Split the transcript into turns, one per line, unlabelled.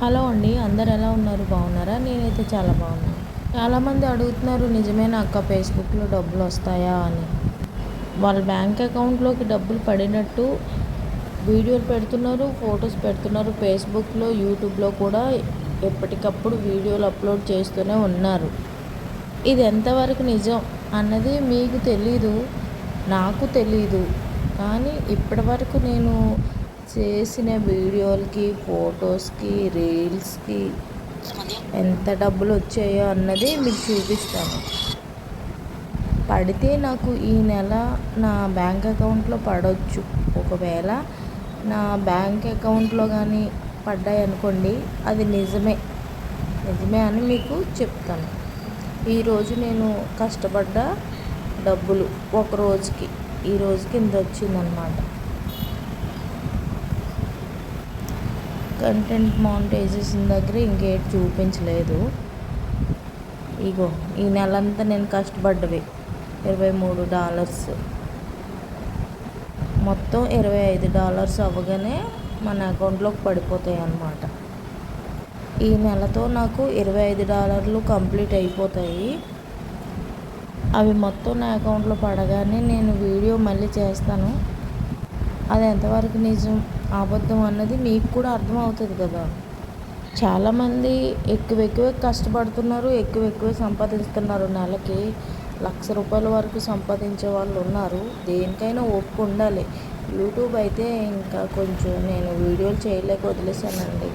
Hello అండి అందరు ఎలా ఉన్నారు? బాగున్నారా? నేనైతే చాలా బాగున్నాను. చాలామంది అడుగుతున్నారు నిజమేనా అక్క ఫేస్బుక్లో డబ్బులు వస్తాయా? అని. వాళ్ళ బ్యాంక్ అకౌంట్లోకి డబ్బులు పడినట్టు వీడియోలు పెడుతున్నారు ఫొటోస్ పెడుతున్నారు. ఫేస్బుక్లో యూట్యూబ్లో కూడా ఎప్పటికప్పుడు వీడియోలు అప్లోడ్ చేస్తూనే ఉన్నారు. ఇది ఎంతవరకు నిజం అన్నది మీకు తెలీదు నాకు తెలీదు. కానీ ఇప్పటివరకు నేను చేసిన వీడియోలకి ఫొటోస్కి రీల్స్కి ఎంత డబ్బులు వచ్చాయో అన్నది మీకు చూపిస్తాను. పడితే నాకు ఈ నెల నా బ్యాంక్ అకౌంట్లో పడవచ్చు ఒకవేళ నా బ్యాంక్ అకౌంట్లో కానీ పడ్డాయి అనుకోండి అది నిజమే. నిజమే అని మీకు చెప్తాను. ఈరోజు నేను కష్టపడ్డ డబ్బులు ఒక రోజుకి ఈ రోజుకి ఇంత వచ్చిందనమాట కంటెంట్ మానిటైజేషన్ దగ్గర ఇంకేటి చూపించలేదు. ఇగో ఈ నెలంతా నేను కష్టపడ్డవి. ఇరవై మూడు డాలర్స్. మొత్తం ఇరవై ఐదు డాలర్స్ అవ్వగానే మన అకౌంట్లోకి పడిపోతాయి అన్నమాట. ఈ నెలతో నాకు ఇరవై ఐదు డాలర్లు కంప్లీట్ అయిపోతాయి. అవి మొత్తం నా అకౌంట్లో పడగానే నేను వీడియో మళ్ళీ చేస్తాను. అది ఎంతవరకు నిజం? అబద్ధం అన్నది మీకు కూడా అర్థమవుతుంది కదా. చాలామంది ఎక్కువ ఎక్కువ కష్టపడుతున్నారు ఎక్కువ ఎక్కువ సంపాదిస్తున్నారు. నెలకి లక్ష రూపాయల వరకు సంపాదించే వాళ్ళు ఉన్నారు. దేనికైనా ఒప్పు ఉండాలి. యూట్యూబ్ అయితే ఇంకా కొంచెం నేను వీడియోలు చేయలేక వదిలేసానండి